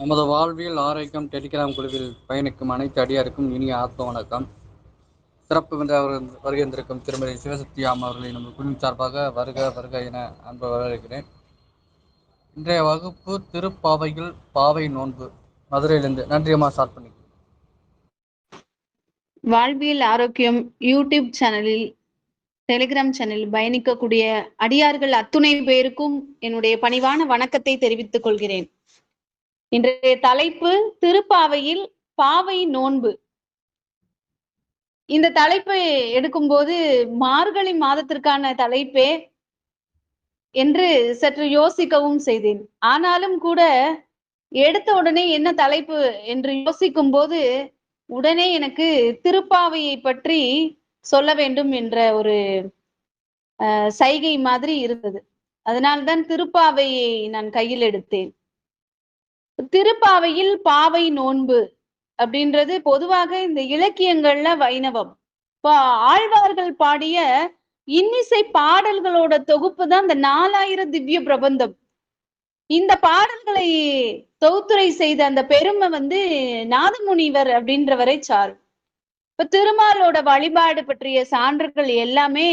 நமது வாழ்வியல் ஆரோக்கியம் டெலிகிராம் குழுவில் பயணிக்கும் அனைத்து அடியாருக்கும் இனிய ஆத்ம வணக்கம். சிறப்பு விருந்தினர் வருகின்றிருக்கும் திருமதி சிவசக்தி அம்மா அவர்களை நமது குழுவின் சார்பாக வருக வருக என அன்பு வரவேற்கிறேன். இன்றைய வகுப்பு திருப்பாவையில் பாவை நோன்பு மதுரையிலிருந்து. நன்றி அம்மா ஸ்டார்ட் பண்ணி. வாழ்வியல் ஆரோக்கியம் யூடியூப் சேனலில் டெலிகிராம் சேனலில் பயணிக்கக்கூடிய அடியார்கள் அத்துணை பேருக்கும் என்னுடைய பணிவான வணக்கத்தை தெரிவித்துக் கொள்கிறேன். இன்றைய தலைப்பு திருப்பாவையில் பாவை நோன்பு. இந்த தலைப்பை எடுக்கும்போது மார்கழி மாதத்திற்கான தலைப்பே என்று சற்று யோசிக்கவும் செய்தேன். ஆனாலும் கூட எடுத்த உடனே என்ன தலைப்பு என்று யோசிக்கும் போது உடனே எனக்கு திருப்பாவையை பற்றி சொல்ல வேண்டும் என்ற ஒரு அஹ், சைகை மாதிரி இருந்தது. அதனால்தான் திருப்பாவையை நான் கையில் எடுத்தேன். திருப்பாவையில் பாவை நோன்பு அப்படின்றது பொதுவாக இந்த இலக்கியங்கள்ல வைணவம். இப்போ ஆழ்வார்கள் பாடிய இன்னிசை பாடல்களோட தொகுப்பு தான் இந்த நாலாயிரம் திவ்ய பிரபந்தம். இந்த பாடல்களை தொகுத்துரை செய்த அந்த பெருமை வந்து நாதமுனிவர் அப்படின்றவரை சார் இப்ப திருமாலோட வழிபாடு பற்றிய சான்றுகள் எல்லாமே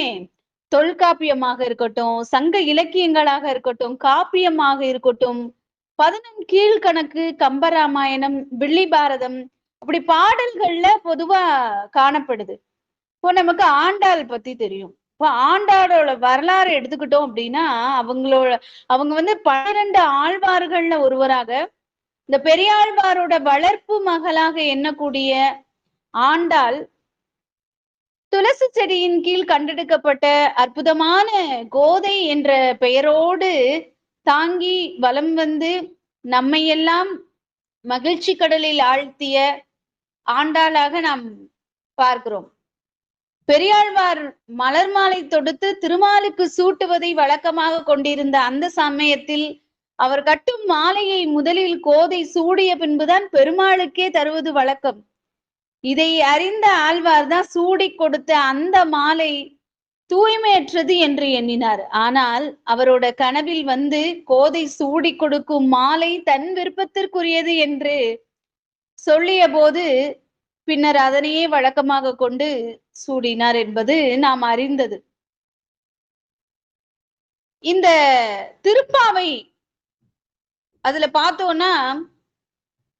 தொல்காப்பியமாக இருக்கட்டும் சங்க இலக்கியங்களாக இருக்கட்டும் காப்பியமாக இருக்கட்டும் பதினெண் கீழ்கணக்கு கம்பராமாயணம் வில்லி பாரதம் அப்படி பாடல்கள்ல பொதுவா காணப்படுது. இப்போ நமக்கு ஆண்டாள் பத்தி தெரியும். இப்போ ஆண்டாளோட வரலாறு எடுத்துக்கிட்டோம் அப்படின்னா அவங்களோட அவங்க வந்து பன்னிரண்டு ஆழ்வார்கள்ல ஒருவராக இந்த பெரியாழ்வாரோட வளர்ப்பு மகளாக எண்ணக்கூடிய ஆண்டாள் துளசி செடியின் கீழ் கண்டெடுக்கப்பட்ட அற்புதமான கோதை என்ற பெயரோடு தாங்கி வலம் வந்து நம்மையெல்லாம் மகிழ்ச்சி கடலில் ஆழ்த்திய ஆண்டாளாக நாம் பார்க்கிறோம். பெரியாழ்வார் மலர் மாலை தொடுத்து திருமாலுக்கு சூட்டுவதை வழக்கமாக கொண்டிருந்த அந்த சமயத்தில் அவர் கட்டும் மாலையை முதலில் கோதை சூடிய பின்புதான் பெருமாளுக்கே தருவது வழக்கம். இதை அறிந்த ஆழ்வார் தான் சூடி கொடுத்த அந்த மாலை தூய்மையற்றது என்று எண்ணினார். ஆனால் அவரோட கனவில் வந்து கோதை சூடி கொடுக்கும் மாலை தன் விருப்பத்திற்குரியது என்று சொல்லிய போது பின்னர் அதனையே வழக்கமாக கொண்டு சூடினார் என்பது நாம் அறிந்தது. இந்த திருப்பாவை அதுல பார்த்தோம்னா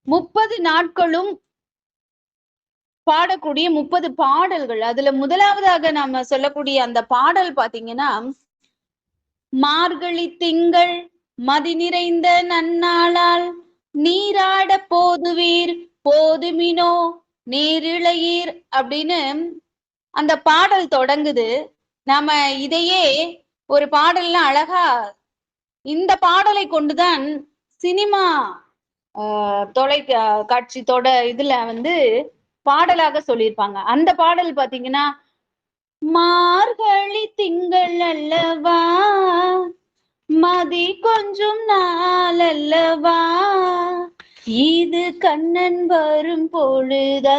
முப்பது நாட்களும் பாடக்கூடிய முப்பது பாடல்கள். அதுல முதலாவதாக நாம சொல்லக்கூடிய அந்த பாடல் பாத்தீங்கன்னா மார்கழி திங்கள் மதி நிறைந்த நன்னாளால் நீராட போதுவீர் போதுமினோ நீரிழையீர் அப்படின்னு அந்த பாடல் தொடங்குது. நாம இதையே ஒரு பாடல்ல அழகா இந்த பாடலை கொண்டுதான் சினிமா ஆஹ் தொலை காட்சி தொட இதுல வந்து பாடலாக சொல்லியிருப்பாங்க. அந்த பாடல் பாத்தீங்கன்னா மார்கழி திங்கள் அல்லவா? மதி கொஞ்சம் நாள் அல்லவா? இது கண்ணன் வரும் பொழுதல்லவா?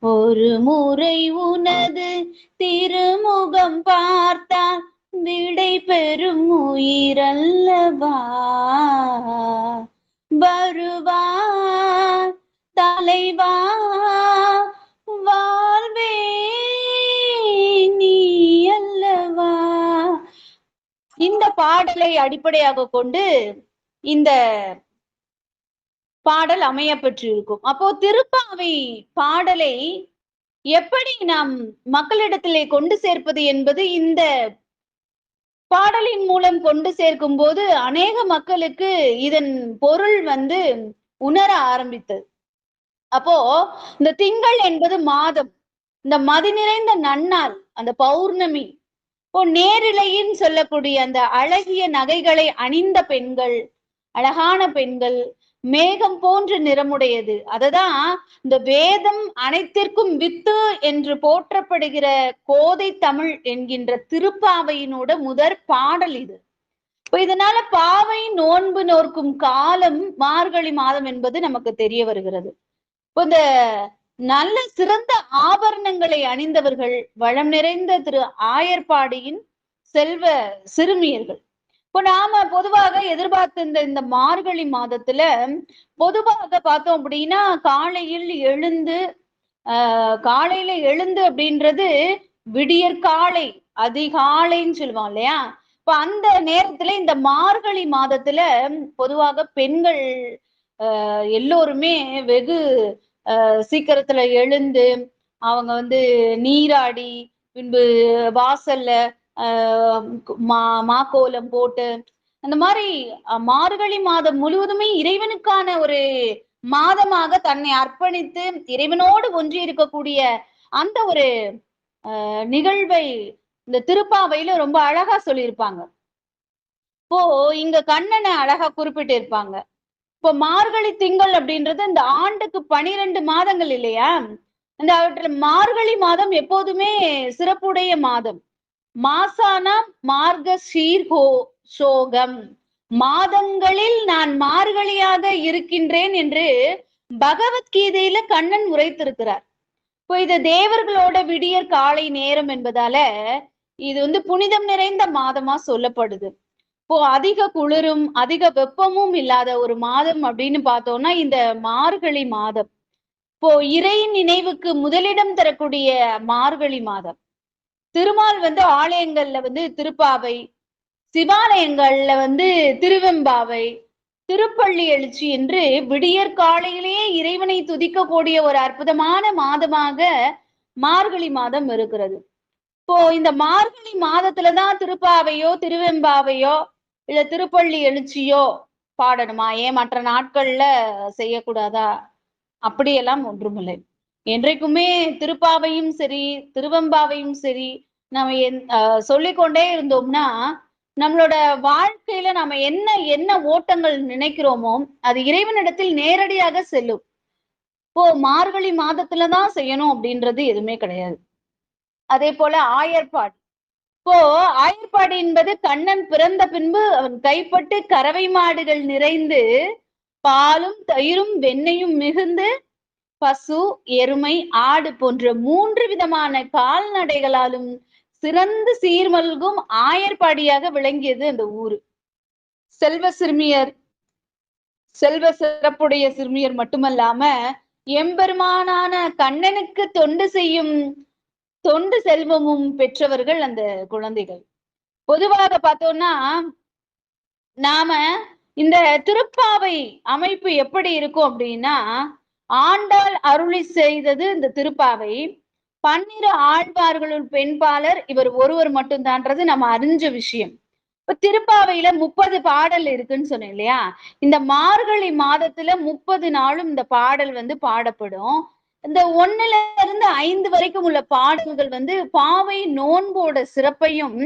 ஒரு முறை உனது திருமுகம் பார்த்தால் விடை பெறும் உயிரல்லவா? வருவா பாடலை அடிப்படையாக கொண்டு இந்த பாடல் அமைய பெற்றிருக்கும். அப்போ திருப்பாவை பாடலை எப்படி நாம் மக்களிடத்திலே கொண்டு சேர்ப்பது என்பது இந்த பாடலின் மூலம் கொண்டு சேர்க்கும் போது அநேக மக்களுக்கு இதன் பொருள் வந்து உணர ஆரம்பித்தது. அப்போ இந்த திங்கள் என்பது மாதம். இந்த மதி நிறைந்த நன்னாள் அந்த பௌர்ணமி இப்போ நேரிழைன்னு சொல்லக்கூடிய அந்த அழகிய நகைகளை அணிந்த பெண்கள் அழகான பெண்கள் மேகம் போன்ற நிறமுடையது. அததான் இந்த வேதம் அனைத்திற்கும் வித்து என்று போற்றப்படுகிற கோதை தமிழ் என்கின்ற திருப்பாவையினோட முதற் பாடல் இது. இப்ப இதனால பாவை நோன்பு நோர்க்கும் காலம் மார்கழி மாதம் என்பது நமக்கு தெரிய வருகிறது. இப்போ இந்த நல்ல சிறந்த ஆபரணங்களை அணிந்தவர்கள் வளம் நிறைந்த திரு ஆயர்பாடியின் செல்வ சிறுமியர்கள். இப்போ நாம பொதுவாக எதிர்பார்த்திருந்த இந்த மார்கழி மாதத்துல பொதுவாக பார்த்தோம் அப்படின்னா காலையில் எழுந்து ஆஹ் காலையில எழுந்து அப்படின்றது விடியற் காலை அதிகாலைன்னு சொல்லுவான் இல்லையா? இப்ப அந்த நேரத்துல இந்த மார்கழி மாதத்துல பொதுவாக பெண்கள் ஆஹ் எல்லோருமே வெகு சீக்கிரத்துல எழுந்து அவங்க வந்து நீராடி பின்பு வாசல்ல மா மாக்கோலம் போட்டு அந்த மாதிரி மார்கழி மாதம் முழுவதுமே இறைவனுக்கான ஒரு மாதமாக தன்னை அர்ப்பணித்து இறைவனோடு ஒன்றி இருக்கக்கூடிய அந்த ஒரு நிகழ்வை இந்த திருப்பாவையில ரொம்ப அழகா சொல்லியிருப்பாங்க. இப்போ இங்க கண்ணனை அழகா குறிப்பிட்டு இருப்பாங்க இப்போ மார்கழி திங்கள் அப்படின்றது இந்த ஆண்டுக்கு பனிரெண்டு மாதங்கள் இல்லையா? இந்த அவற்றில் மார்கழி மாதம் எப்போதுமே சிறப்புடைய மாதம். மாசானா மார்க சீர்கோ சோகம். மாதங்களில் நான் மார்கழியாக இருக்கின்றேன் என்று பகவத்கீதையில கண்ணன் உரைத்திருக்கிறார். இப்போ இது தேவர்களோட விடியற் காலை நேரம் என்பதால இது வந்து புனிதம் நிறைந்த மாதமா சொல்லப்படுது. இப்போ அதிக குளிரும் அதிக வெப்பமும் இல்லாத ஒரு மாதம் அப்படின்னு பார்த்தோம்னா இந்த மார்கழி மாதம். இப்போ இறை நினைவுக்கு முதலிடம் தரக்கூடிய மார்கழி மாதம். திருமால் வந்து ஆலயங்கள்ல வந்து திருப்பாவை சிவாலயங்கள்ல வந்து திருவெம்பாவை திருப்பள்ளி எழுச்சி என்று விடியற் காலையிலேயே இறைவனை துதிக்கக்கூடிய ஒரு அற்புதமான மாதமாக மார்கழி மாதம் இருக்கிறது. இப்போ இந்த மார்கழி மாதத்துலதான் திருப்பாவையோ திருவெம்பாவையோ இல்ல திருப்பள்ளி எழுச்சியோ பாடணுமா? ஏன் மற்ற நாட்கள்ல செய்யக்கூடாதா? அப்படியெல்லாம் ஒன்றுமில்லை. என்றைக்குமே திருப்பாவையும் சரி திருவெம்பாவையும் சரி நம்ம என் ஆஹ் சொல்லிக்கொண்டே இருந்தோம்னா நம்மளோட வாழ்க்கையில நாம என்ன என்ன ஓட்டங்கள் நினைக்கிறோமோ அது இறைவனிடத்தில் நேரடியாக செல்லும். இப்போ மார்கழி மாதத்துலதான் செய்யணும் அப்படின்றது எதுவுமே கிடையாது. அதே போல ஆயர்பாடு. இப்போ ஆயர்பாடு என்பது கண்ணன் பிறந்த பின்பு அவன் கைப்பட்டு கறவை மாடுகள் நிறைந்து பாலும் தயிரும் வெண்ணையும் மிகுந்து பசு எருமை ஆடு போன்ற மூன்று விதமான கால்நடைகளாலும் சிறந்து சீர்மல்கும் ஆயர்பாடியாக விளங்கியது அந்த ஊரு. செல்வ சிறுமியர் செல்வ சிறப்புடைய சிறுமியர் மட்டுமல்லாம எம்பெருமானான கண்ணனுக்கு தொண்டு செய்யும் தொண்டு செல்வமும் பெற்றவர்கள் அந்த குழந்தைகள். பொதுவாக பார்த்தோம்னா நாம இந்த திருப்பாவை அமைப்பு எப்படி இருக்கும் அப்படின்னா ஆண்டாள் அருளி செய்தது இந்த திருப்பாவை பன்னிரு ஆழ்வார்களுள் பெண்பாளர் இவர் ஒருவர் மட்டும்தான்றது நம்ம அறிஞ்ச விஷயம். இப்ப திருப்பாவையில முப்பது பாடல் இருக்குன்னு சொன்னேன் இல்லையா? இந்த மார்கழி மாதத்துல முப்பது நாளும் இந்த பாடல் வந்து பாடப்படும். இந்த ஒன்னுல இருந்து ஐந்து வரைக்கும் உள்ள பாடல்கள் வந்து பாவை நோன்போட சிறப்பையும்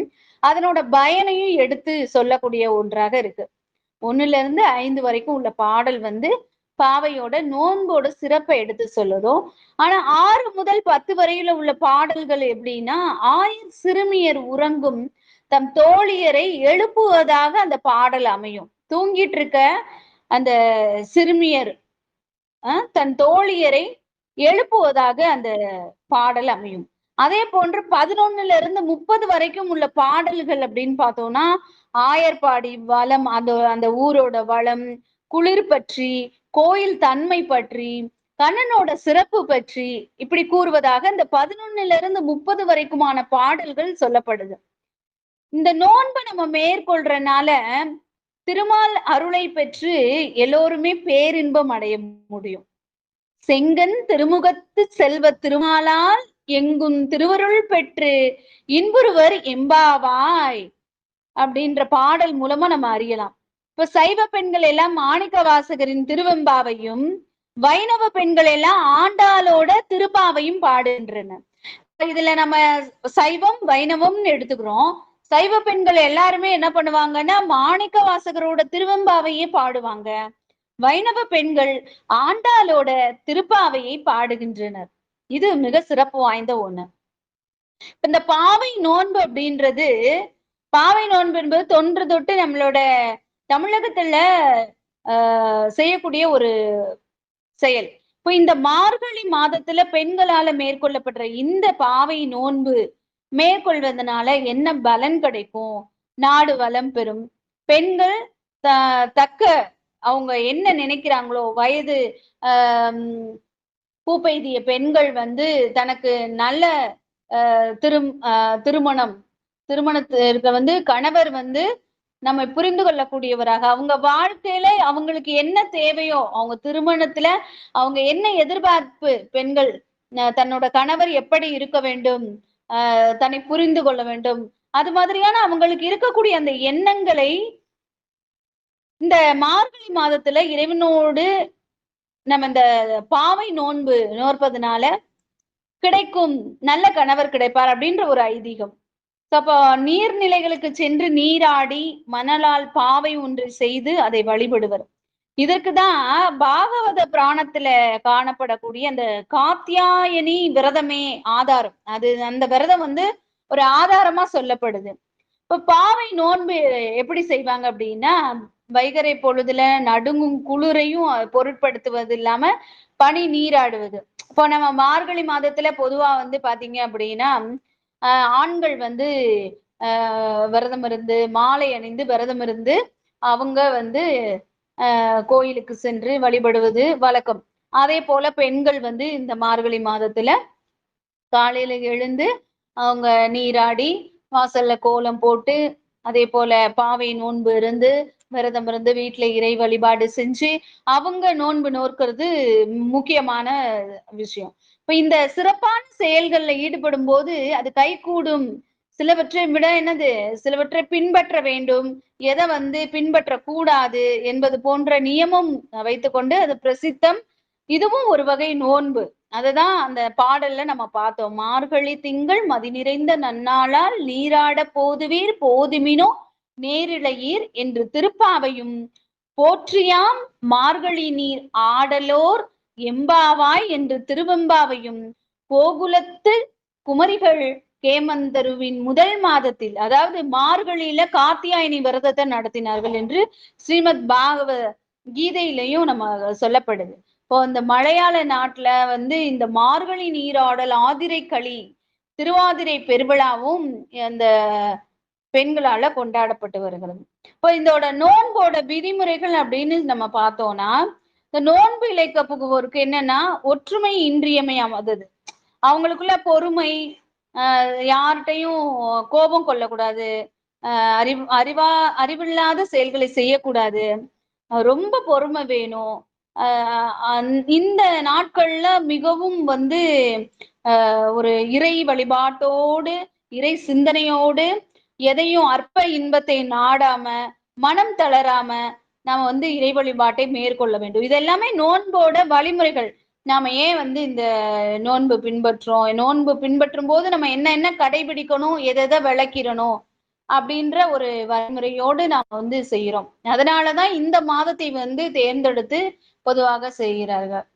அதனோட பயனையும் எடுத்து சொல்லக்கூடிய ஒன்றாக இருக்கு. ஒண்ணுல இருந்து ஐந்து வரைக்கும் உள்ள பாடல் வந்து பாவையோட நோன்போட சிறப்பை எடுத்து சொல்லுதும். ஆனா ஆறு முதல் பத்து வரையில உள்ள பாடல்கள் எப்படின்னா ஆயிரம் சிறுமியர் உறங்கும் தம் தோழியரை எழுப்புவதாக அந்த பாடல் அமையும். தூங்கிட்டு இருக்க அந்த சிறுமியர் தன் தோழியரை எழுப்புவதாக அந்த பாடல் அமையும். அதே போன்று பதினொன்னுல இருந்து முப்பது வரைக்கும் உள்ள பாடல்கள் அப்படின்னு பார்த்தோம்னா ஆயர்பாடி வளம் அந்த அந்த ஊரோட வளம் குளிர் பற்றி கோயில் தன்மை பற்றி கண்ணனோட சிறப்பு பற்றி இப்படி கூறுவதாக இந்த பதினொன்னுல இருந்து முப்பது வரைக்குமான பாடல்கள் சொல்லப்படுது. இந்த நோன்பை நம்ம மேற்கொள்றனால திருமால் அருளை பெற்று எல்லோருமே பேரின்பம் அடைய முடியும். செங்கன் திருமுகத்து செல்வ திருமாலால் எங்கும் திருவருள் பெற்று இன்புருவர் எம்பாவாய் அப்படின்ற பாடல் மூலமா நம்ம அறியலாம். இப்ப சைவ பெண்கள் எல்லாம் மாணிக்க வாசகரின் திருவெம்பாவையும் வைணவ பெண்கள் எல்லாம் ஆண்டாளோட திருப்பாவையும் பாடுகின்றன. இதுல நம்ம சைவம் வைணவம்னு எடுத்துக்கிறோம். சைவ பெண்கள் எல்லாருமே என்ன பண்ணுவாங்கன்னா மாணிக்க வாசகரோட திருவெம்பாவையே பாடுவாங்க. வைணவ பெண்கள் ஆண்டாளோட திருப்பாவையை பாடுகின்றனர். இது மிக சிறப்பு வாய்ந்த ஒண்ணு. இப்ப இந்த பாவை நோன்பு அப்படின்றது பாவை நோன்பு என்பது தொன்று தொட்டு நம்மளோட தமிழகத்துல ஆஹ் செய்யக்கூடிய ஒரு செயல். இப்போ இந்த மார்கழி மாதத்துல பெண்களால மேற்கொள்ளப்படுற இந்த பாவை நோன்பு மேற்கொள்வதனால என்ன பலன் கிடைக்கும்? நாடு வளம் பெறும். பெண்கள் த- தக்க அவங்க என்ன நினைக்கிறாங்களோ வயது ஆம், பூப்பெய்திய பெண்கள் வந்து தனக்கு நல்ல திரும் ஆஹ், திருமணம் திருமணத்திற்கு வந்து கணவர் வந்து நம்ம புரிந்து கொள்ளக்கூடியவராக அவங்க வாழ்க்கையில அவங்களுக்கு என்ன தேவையோ அவங்க திருமணத்துல அவங்க என்ன எதிர்பார்ப்பு பெண்கள் அஹ் தன்னோட கணவர் எப்படி இருக்க வேண்டும் ஆஹ் தன்னை புரிந்து கொள்ள வேண்டும் அது மாதிரியான அவங்களுக்கு இருக்கக்கூடிய அந்த எண்ணங்களை இந்த மார்கழி மாதத்துல இறைவனோடு நம்ம இந்த பாவை நோன்பு நோற்பதுனால கிடைக்கும் நல்ல கணவர் கிடைப்பார் அப்படின்ற ஒரு ஐதீகம். அப்போ நீர்நிலைகளுக்கு சென்று நீராடி மணலால் பாவை ஒன்று செய்து அதை வழிபடுவர். இதற்கு தான் பாகவத புராணத்துல காணப்படக்கூடிய அந்த காத்தியாயனி விரதமே ஆதாரம். அது அந்த விரதம் வந்து ஒரு ஆதாரமா சொல்லப்படுது. இப்ப பாவை நோன்பு எப்படி செய்வாங்க அப்படின்னா வைகறை பொழுதுல நடுங்கும் குளிரையும் பொருட்படுத்துவது இல்லாம பனி நீராடுவது. இப்போ நம்ம மார்கழி மாதத்துல பொதுவா வந்து பாத்தீங்க அப்படின்னா ஆண்கள் வந்து ஆஹ் விரதம் இருந்து மாலை அணிந்து விரதம் இருந்து அவங்க வந்து ஆஹ் கோயிலுக்கு சென்று வழிபடுவது வழக்கம். அதே போல பெண்கள் வந்து இந்த மார்கழி மாதத்துல காலையில எழுந்து அவங்க நீராடி வாசல்ல கோலம் போட்டு அதே போல பாவை நோன்பு இருந்து விரதம் இருந்து வீட்டுல இறை வழிபாடு செஞ்சு அவங்க நோன்பு நோக்கிறது முக்கியமான விஷயம். இப்ப இந்த சிறப்பான செயல்கள்ல ஈடுபடும் போது அது கைகூடும். சிலவற்றை விட என்னது? சிலவற்றை பின்பற்ற வேண்டும். எதை வந்து பின்பற்ற கூடாது என்பது போன்ற நியமம் வைத்துக்கொண்டு அது பிரசித்தம். இதுவும் ஒரு வகை நோன்பு. அதுதான் அந்த பாடல்ல நம்ம பார்த்தோம். மார்கழி திங்கள் மதி நிறைந்த நன்னாளால் நீராட போதுவீர் போதுமினோ நேரிழையீர் என்று திருப்பாவையும் போற்றியாம் மார்கழி நீர் ஆடலோர் எம்பாவாய் என்று திருவெம்பாவையும் கோகுலத்து குமரிகள் கேமந்தருவின் முதல் மாதத்தில் அதாவது மார்கழியில காத்தியாயனி விரதத்தை நடத்தினார்கள் என்று ஸ்ரீமத் பாகவ கீதையிலையும் நம்ம சொல்லப்படுது. இப்போ இந்த மலையாள நாட்டுல வந்து இந்த மார்கழி நீராடல் ஆதிரை களி திருவாதிரை பெருவிழாவும் அந்த பெண்களால கொண்டாடப்பட்டு வருகிறது. இப்போ இதோட நோன்போட விதிமுறைகள் அப்படின்னு நம்ம பார்த்தோம்னா இந்த நோன்பு இலைக்க புகுவோருக்கு என்னன்னா ஒற்றுமை இன்றியமையாதது. அவங்களுக்குள்ள பொறுமை யார்கிட்டையும் கோபம் கொள்ளக்கூடாது. அறிவு அறிவா அறிவில்லாத செயல்களை செய்யக்கூடாது. ரொம்ப பொறுமை வேணும். இந்த நாட்கள்ல மிகவும் வந்து ஒரு இறை வழிபாட்டோடு இறை சிந்தனையோடு எதையும் அற்ப இன்பத்தை நாடாம மனம் தளராம நாம வந்து இறை வழிபாட்டை மேற்கொள்ள வேண்டும். இதெல்லாமே நோன்போட வழிமுறைகள். நாம ஏன் வந்து இந்த நோன்பு பின்பற்றோம் நோன்பு பின்பற்றும் போது நம்ம என்ன என்ன கடைபிடிக்கணும்? எதை எதை விளக்கிடணும்? அப்படின்ற ஒரு வழிமுறையோடு நாம் வந்து செய்யறோம் அதனாலதான் இந்த மாதத்தை வந்து தேர்ந்தெடுத்து பொதுவாக செய்கிறார்கள்.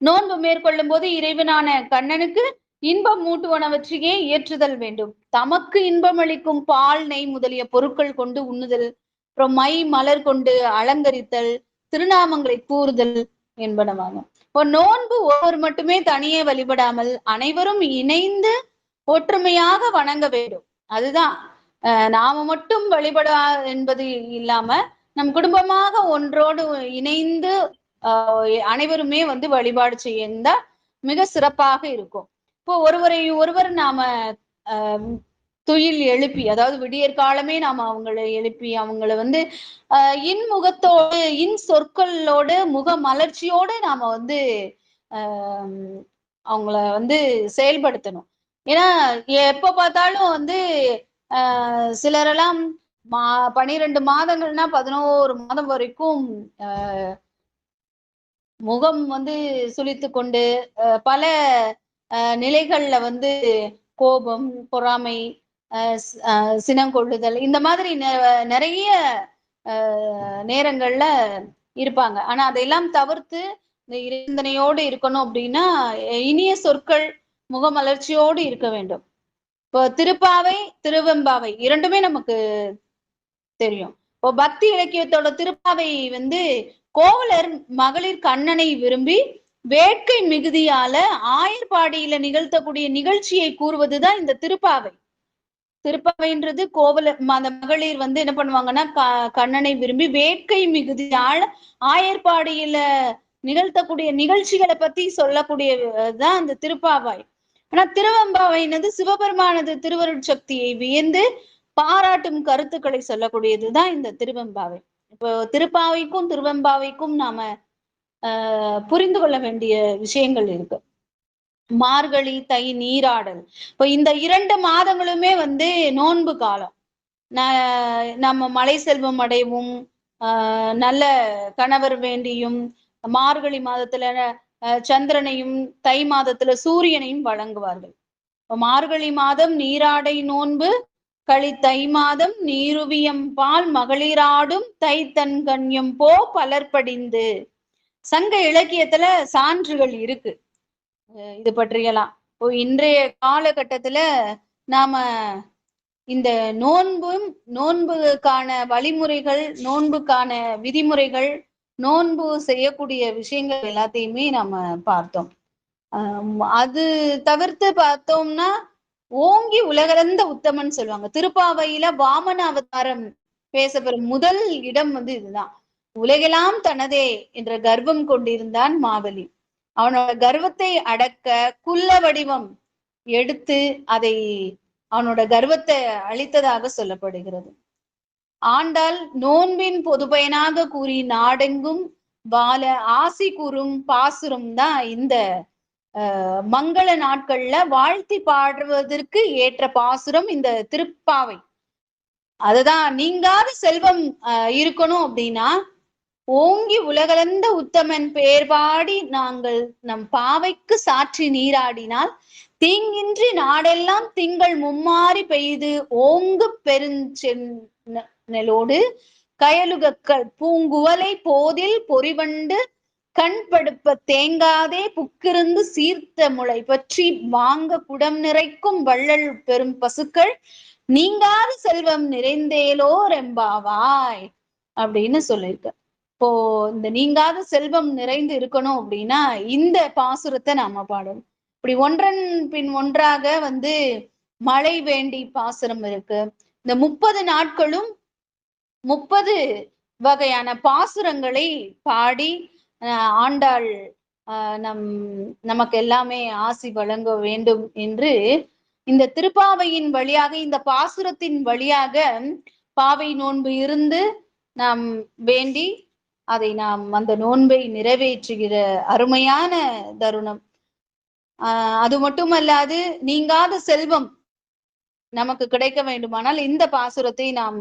நோன்பு மேற்கொள்ளும் போது இறைவனான கண்ணனுக்கு இன்பம் மூட்டுவனவற்றையே ஏற்றுதல் வேண்டும். தமக்கு இன்பம் அளிக்கும் பால் நெய் முதலிய பொருட்கள் கொண்டு உண்ணுதல் அப்புறம் மை மலர் கொண்டு அலங்கரித்தல் திருநாமங்களை கூறுதல் என்பனவாகும். இப்போ நோன்பு ஒருவர் மட்டுமே தனியே வழிபடாமல் அனைவரும் இணைந்து ஒற்றுமையாக வணங்க வேண்டும். அதுதான். நாம மட்டும் வழிபடா என்பது இல்லாம நம் குடும்பமாக ஒன்றோடு இணைந்து ஆஹ் அனைவருமே வந்து வழிபாடு செய்ய மிக சிறப்பாக இருக்கும். இப்போ ஒருவரை ஒருவர் நாம துயில் எழுப்பி அதாவது விடியற் காலமே நாம அவங்களை எழுப்பி அவங்கள வந்து ஆஹ் இன்முகத்தோடு இன் சொற்களோடு முக மலர்ச்சியோடு நாம வந்து ஆஹ் அவங்கள வந்து செயல்படுத்தணும். ஏன்னா எப்ப பார்த்தாலும் வந்து ஆஹ் சிலரெல்லாம் மா பனிரெண்டு மாதங்கள்னா பதினோரு மாதம் வரைக்கும் ஆஹ் முகம் வந்து சுழித்து கொண்டு பல நிலைகள்ல வந்து கோபம் பொறாமை சினங்கொள்ளுதல் இந்த மாதிரி நெ- நிறைய நேரங்கள்ல இருப்பாங்க. ஆனா அதையெல்லாம் தவிர்த்து இந்த இறைந்தனையோடு இருக்கணும் அப்படின்னா இனிய சொற்கள் முகமலர்ச்சியோடு இருக்க வேண்டும். இப்போ திருப்பாவை திருவெம்பாவை இரண்டுமே நமக்கு தெரியும். இப்போ பக்தி இலக்கியத்தோட திருப்பாவை வந்து கோவலர் மகளிர் கண்ணனை விரும்பி வேட்கை மிகுதியால ஆயர்பாடியில நிகழ்த்தக்கூடிய நிகழ்ச்சியை கூறுவதுதான் இந்த திருப்பாவை. திருப்பாவைன்றது கோவல அந்த மகளிர் வந்து என்ன பண்ணுவாங்கன்னா க- கண்ணனை விரும்பி வேட்கை மிகுதியால் ஆயர்பாடியில நிகழ்த்தக்கூடிய நிகழ்ச்சிகளை பத்தி சொல்லக்கூடியதுதான் அந்த திருப்பாவாய். ஆனா திருவம்பாவைனது சிவபெருமானது திருவருட் சக்தியை வியந்து பாராட்டும் கருத்துக்களை சொல்லக்கூடியதுதான் இந்த திருவெம்பாவை. இப்போ திருப்பாவைக்கும் திருவெம்பாவைக்கும் நாம புரிந்து கொள்ள வேண்டிய விஷயங்கள் இருக்கு. மார்கழி தை நீராடல். இப்போ இந்த இரண்டு மாதங்களுமே வந்து நோன்பு காலம். ந- நம்ம மலை செல்வம் அடையவும் ஆஹ் நல்ல கணவர் வேண்டியும் மார்கழி மாதத்துல ஆஹ் சந்திரனையும் தை மாதத்துல சூரியனையும் வழங்குவார்கள். மார்கழி மாதம் நீராடை நோன்பு களி தை மாதம் நீருவியம் பால் மகளிராடும் தை தன் கண்யம் போ பலர்படிந்து சங்க இலக்கியத்துல சான்றுகள் இருக்கு. இது பற்றியெல்லாம். இப்போ இன்றைய காலகட்டத்துல நாம இந்த நோன்பும் நோன்புக்கான வழிமுறைகள் நோன்புக்கான விதிமுறைகள் நோன்பு செய்யக்கூடிய விஷயங்கள் எல்லாத்தையுமே நம்ம பார்த்தோம். அது தவிர்த்து பார்த்தோம்னா ஓங்கி உலகலந்த உத்தமன் சொல்லுவாங்க. திருப்பாவையில வாமன அவதாரம் பேசப்பெறும் முதல் இடம் வந்து இதுதான். உலகெல்லாம் தனதே என்ற கர்வம் கொண்டிருந்தான் மாவலி. அவனோட கர்வத்தை அடக்க குள்ள வடிவம் எடுத்து அதை அவனோட கர்வத்தை அழித்ததாக சொல்லப்படுகிறது. ஆண்டால் நோன்பின் பொதுபயனாக கூறி நாடெங்கும் வாழ ஆசி கூறும் பாசுரம் தான் இந்த மங்கள நாட்கள்ல வாழ்த்தி பாடுவதற்கு ஏற்ற பாசுரம் இந்த திருப்பாவை. அதுதான் நீங்காத செல்வம் அஹ், இருக்கணும் அப்படின்னா ஓங்கி உலகளந்த உத்தமன் பேர் பாடி நாங்கள் நம் பாவைக்கு சாற்றி நீராடினால் தீங்கின்றி நாடெல்லாம் திங்கள் மும்மாறி பெய்து ஓங்கு பெருஞ்சென்னலோடு கயலுகக்கள் பூங்குவலை போதில் பொறிவண்டு கண் படுப்ப தேங்காதே புக்கிருந்து சீர்த்த முளை பற்றி வாங்க குடம் நிறைக்கும் வள்ளல் பெரும் பசுக்கள் நீங்காத செல்வம் நிறைந்தேலோ ரெம்பாவாய் அப்படின்னு சொல்லியிருக்க. இப்போ இந்த நீங்காத செல்வம் நிறைந்து இருக்கணும் அப்படின்னா இந்த பாசுரத்தை நாம பாடணும். இப்படி ஒன்றன் பின் ஒன்றாக வந்து மழை வேண்டி பாசுரம் இருக்கு. இந்த முப்பது நாட்களும் முப்பது வகையான பாசுரங்களை பாடி ஆண்டாள் ஆஹ் நம் நமக்கு எல்லாமே ஆசி வழங்க வேண்டும் என்று இந்த திருப்பாவையின் வழியாக இந்த பாசுரத்தின் வழியாக பாவை நோன்பு இருந்து நாம் வேண்டி அதை நாம் அந்த நோன்பை நிறைவேற்றுகிற அருமையான தருணம். ஆஹ் அது மட்டுமல்லாது நீங்காத செல்வம் நமக்கு கிடைக்க வேண்டுமானால் இந்த பாசுரத்தை நாம்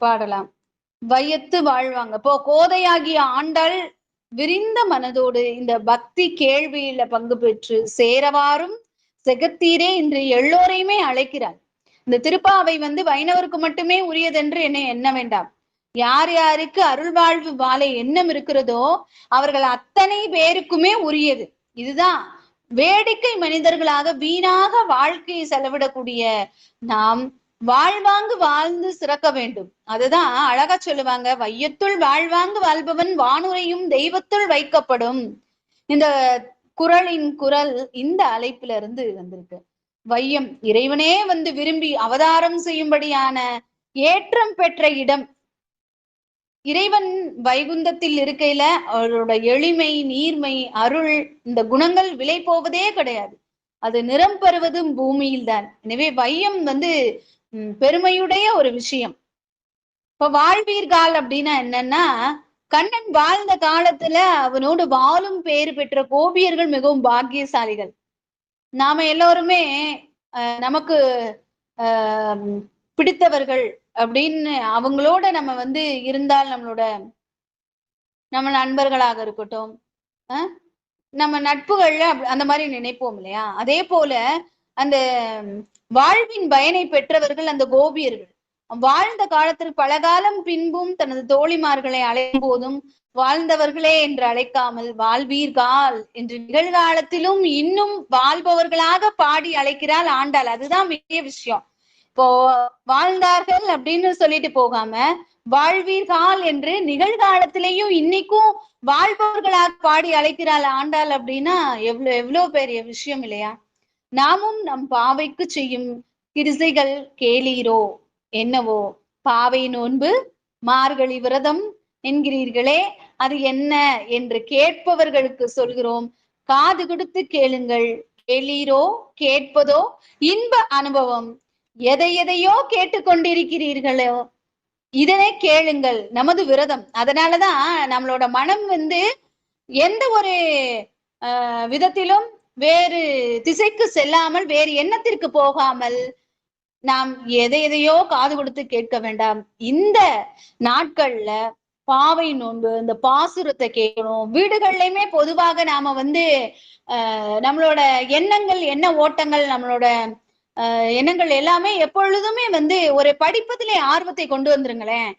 பாடலாம். வையத்து வாழ்வாங்க. இப்போ கோதையாகிய ஆண்டாள் விரிந்த மனதோடு இந்த பக்தி கேள்வியில பங்கு பெற்று சேரவாரும் செகத்தீரே இன்று எல்லோரையுமே அழைக்கிறார் இந்த திருப்பாவை வந்து வைணவருக்கு மட்டுமே உரியதென்று என்னை எண்ண வேண்டாம். யார் யாருக்கு அருள்வாழ்வு வாழை எண்ணம் இருக்கிறதோ அவர்கள் அத்தனை பேருக்குமே உரியது. இதுதான் வேடிக்கை மனிதர்களாக வீணாக வாழ்க்கையை செலவிடக்கூடிய நாம் வாழ்வாங்கு வாழ்ந்து சிறக்க வேண்டும். அதுதான் அழகா சொல்லுவாங்க வையத்துள் வாழ்வாங்கு வாழ்பவன் வானுரையும் தெய்வத்துள் வைக்கப்படும். இந்த குரலின் குரல் இந்த அழைப்புல இருந்து வந்திருக்கு. வையம் இறைவனே வந்து விரும்பி அவதாரம் செய்யும்படியான ஏற்றம் பெற்ற இடம் இறைவன் வைகுந்தத்தில் இருக்கையில அவரோட எளிமை நீர்மை அருள் இந்த குணங்கள் விலை போவதே கிடையாது. அது நிறம் பெறுவதும் பூமியில்தான். எனவே வையம் வந்து பெருமையுடைய ஒரு விஷயம். இப்ப வாழ்வீர்கால் அப்படின்னா என்னன்னா கண்ணன் வாழ்ந்த காலத்துல அவனோடு வாழும் பேறு பெற்ற கோபியர்கள் மிகவும் பாக்கியசாலிகள். நாம எல்லோருமே அஹ், நமக்கு ஆஹ் பிடித்தவர்கள் அப்படின்னு அவங்களோட நம்ம வந்து இருந்தால் நம்மளோட நம்ம நண்பர்களாக இருக்கட்டும் நம்ம நட்புகள்ல அந்த மாதிரி நினைப்போம் இல்லையா? அதே போல அந்த வாழ்வின் பயனை பெற்றவர்கள் அந்த கோபியர்கள். வாழ்ந்த காலத்திற்கு பல காலம் பின்பும் தனது தோழிமார்களை அழைக்கும் போதும் வாழ்ந்தவர்களே என்று அழைக்காமல் வாழ்வீர்கால் என்று நிகழ்காலத்திலும் இன்னும் வாழ்பவர்களாக பாடி அழைக்கிறாள் ஆண்டாள். அதுதான் பெரிய விஷயம். இப்போ வாழ்ந்தார்கள் அப்படின்னு சொல்லிட்டு போகாம வாழ்வீர்கால் என்று நிகழ்காலத்திலையும் இன்னைக்கும் வாழ்பவர்களாக பாடி அழைக்கிறாள் ஆண்டாள் அப்படின்னா எவ்வளவு எவ்வளவு பெரிய விஷயம் இல்லையா? நாமும் நம் பாவைக்கு செய்யும் கிருசைகள் கேளீரோ? என்னவோ? பாவை நோன்பு மார்கழி விரதம் என்கிறீர்களே அது என்ன என்று கேட்பவர்களுக்கு சொல்கிறோம். காது கொடுத்து கேளுங்கள். கேளீரோ? கேட்பதோ? இன்ப அனுபவம். எதை எதையோ கேட்டுக்கொண்டிருக்கிறீர்களோ இதனை கேளுங்கள். நமது விரதம். அதனாலதான் நம்மளோட மனம் வந்து எந்த ஒரு ஆஹ் விதத்திலும் வேறு திசைக்கு செல்லாமல் வேறு எண்ணத்திற்கு போகாமல் நாம் எதை எதையோ காது கொடுத்து கேட்க வேண்டாம். இந்த நாட்கள்ல பாவை நோன்பு இந்த பாசுரத்தை கேட்கணும். வீடுகள்லயுமே பொதுவாக நாம வந்து ஆஹ் நம்மளோட எண்ணங்கள் எண்ண ஓட்டங்கள் நம்மளோட எண்ணங்கள் எல்லாமே எப்பொழுதுமே வந்து ஒரு படிப்பதிலே ஆர்வத்தை கொண்டு வந்துருங்களேன்.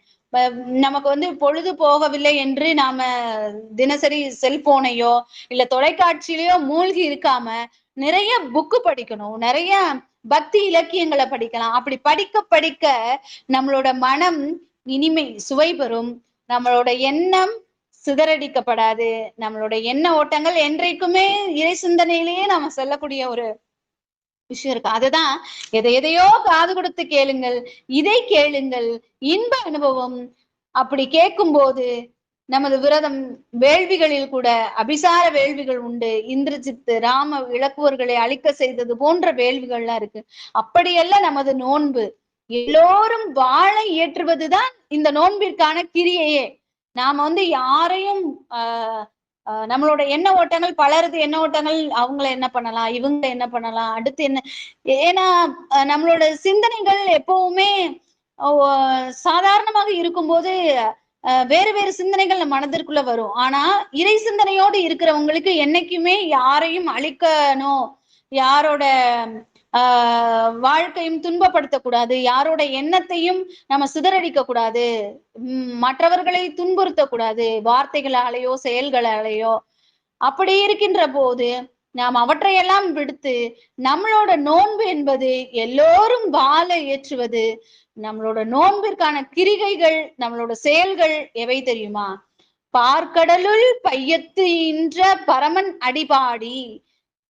நமக்கு வந்து பொழுது போகவில்லை என்று நாம தினசரி செல்போனையோ இல்ல தொலைக்காட்சியிலயோ மூழ்கி இருக்காம நிறைய புக்கு படிக்கணும் நிறைய பக்தி இலக்கியங்களை படிக்கலாம். அப்படி படிக்க படிக்க நம்மளோட மனம் இனிமை சுவை பெறும். நம்மளோட எண்ணம் சிதறடிக்கப்படாது. நம்மளோட எண்ண ஓட்டங்கள் என்றைக்குமே இறை சிந்தனையிலேயே நாம செல்லக்கூடிய ஒரு விஷயம் இருக்கு. அதுதான் எதை எதையோ காது கொடுத்து கேளுங்கள் இதை கேளுங்கள் இன்ப அனுபவம். அப்படி கேட்கும்போது நமது விரதம் வேள்விகளில் கூட அபிசார வேள்விகள் உண்டு. இந்திரஜித்து ராம இலக்குவர்களை அழிக்க செய்தது போன்ற வேள்விகள்லாம் இருக்கு. அப்படியெல்லாம் நமது நோன்பு. எல்லோரும் வாழை ஏற்றுவதுதான் இந்த நோன்பிற்கான கிரியையே. நாம வந்து யாரையும் ஆஹ் நம்மளோட எண்ண ஓட்டங்கள் பலருது. எண்ண ஓட்டங்கள் அவங்கள என்ன பண்ணலாம்? இவங்க என்ன பண்ணலாம்? அடுத்து என்ன? ஏன்னா நம்மளோட சிந்தனைகள் எப்பவுமே சாதாரணமாக இருக்கும்போது வேறு வேறு சிந்தனைகள் நம்ம மனதிற்குள்ள வரும். ஆனா இறை சிந்தனையோடு இருக்கிறவங்களுக்கு என்னைக்குமே யாரையும் அழிக்கணும். யாரோட ஆஹ் வாழ்க்கையும் துன்பப்படுத்தக்கூடாது. யாரோட எண்ணத்தையும் நம்ம சிதறடிக்க கூடாது உம் மற்றவர்களை துன்புறுத்தக்கூடாது. வார்த்தைகளாலேயோ செயல்களாலேயோ. அப்படி இருக்கின்ற போது நாம் அவற்றையெல்லாம் விடுத்து நம்மளோட நோன்பு என்பது எல்லோரும் வாழ ஏற்றுவது. நம்மளோட நோன்பிற்கான கிரிகைகள் நம்மளோட செயல்கள் எவை தெரியுமா? பார்க்கடலுள் பையத்துயின்ற பரமன் அடிபாடி.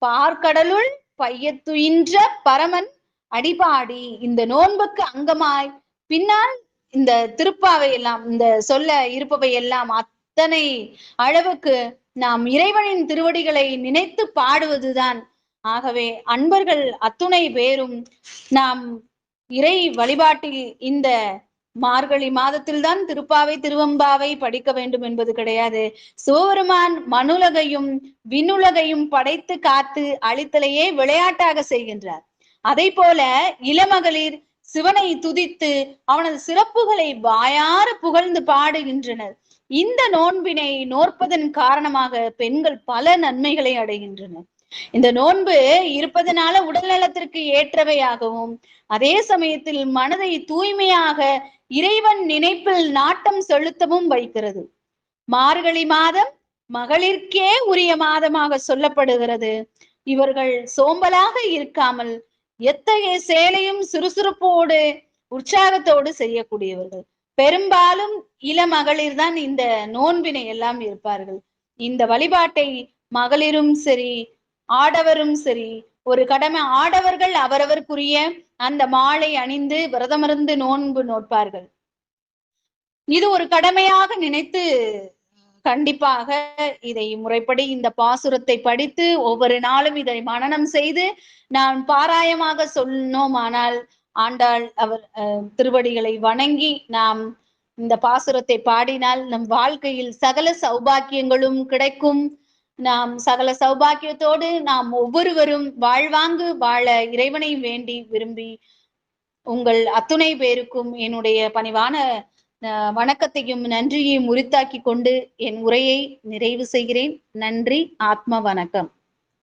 பார்க்கடலுள் பையத்துயின்ற பரமன் அடிபாடி. இந்த நோன்புக்கு அங்கமாய் பின்னால் இந்த திருப்பாவை எல்லாம் இந்த சொல்ல இருப்பவை எல்லாம் அத்தனை அளவுக்கு நாம் இறைவனின் திருவடிகளை நினைத்து பாடுவதுதான். ஆகவே அன்பர்கள் அத்துணை பேரும் நாம் இறை வழிபாட்டில் இந்த மார்கழி மாதத்தில்தான் திருப்பாவை திருவம்பாவை படிக்க வேண்டும் என்பது கிடையாது. சிவபெருமான் மனுலகையும் விண்ணுலகையும் படைத்து காத்து அழித்தலையே விளையாட்டாக செய்கின்றார். அதை போல இளமகளிர் சிவனை துதித்து அவனது சிறப்புகளை வாயார புகழ்ந்து பாடுகின்றனர். இந்த நோன்பினை நோற்பதன் காரணமாக பெண்கள் பல நன்மைகளை அடைகின்றனர். இந்த நோன்பு இருப்பதனால உடல் நலத்திற்கு ஏற்றவையாகவும் அதே சமயத்தில் மனதை தூய்மையாக இறைவன் நினைப்பில் நாட்டம் செலுத்தவும் வைக்கிறது. மார்கழி மாதம் மகளிர்க்கே உரிய மாதமாக சொல்லப்படுகிறது. இவர்கள் சோம்பலாக இருக்காமல் எத்தகைய செயலையும் சுறுசுறுப்போடு உற்சாகத்தோடு செய்யக்கூடியவர்கள். பெரும்பாலும் இளமகளிர் தான் இந்த நோன்பினை எல்லாம் இருப்பார்கள். இந்த வழிபாட்டை மகளிரும் சரி ஆடவரும் சரி ஒரு கடமை ஆடவர்கள் அவரவருக்குரிய அந்த மாலை அணிந்து விரதமிருந்து நோன்பு நோட்பார்கள். இது ஒரு கடமையாக நினைத்து கண்டிப்பாக இதை முறைப்படி இந்த பாசுரத்தை படித்து ஒவ்வொரு நாளும் இதை மனனம் செய்து நான் பாராயமாக சொன்னோமானால் ஆண்டாள் அவர் அஹ், திருவடிகளை வணங்கி நாம் இந்த பாசுரத்தை பாடினால் நம் வாழ்க்கையில் சகல சௌபாக்கியங்களும் கிடைக்கும். நாம் சகல சௌபாக்கியத்தோடு நாம் ஒவ்வொருவரும் வாழ்வாங்கு வாழ இறைவனை வேண்டி விரும்பி உங்கள் அத்துணை பேருக்கும் என்னுடைய பணிவான வணக்கத்தையும் நன்றியையும் உரித்தாக்கி கொண்டு என் உரையை நிறைவு செய்கிறேன். நன்றி ஆத்ம வணக்கம்.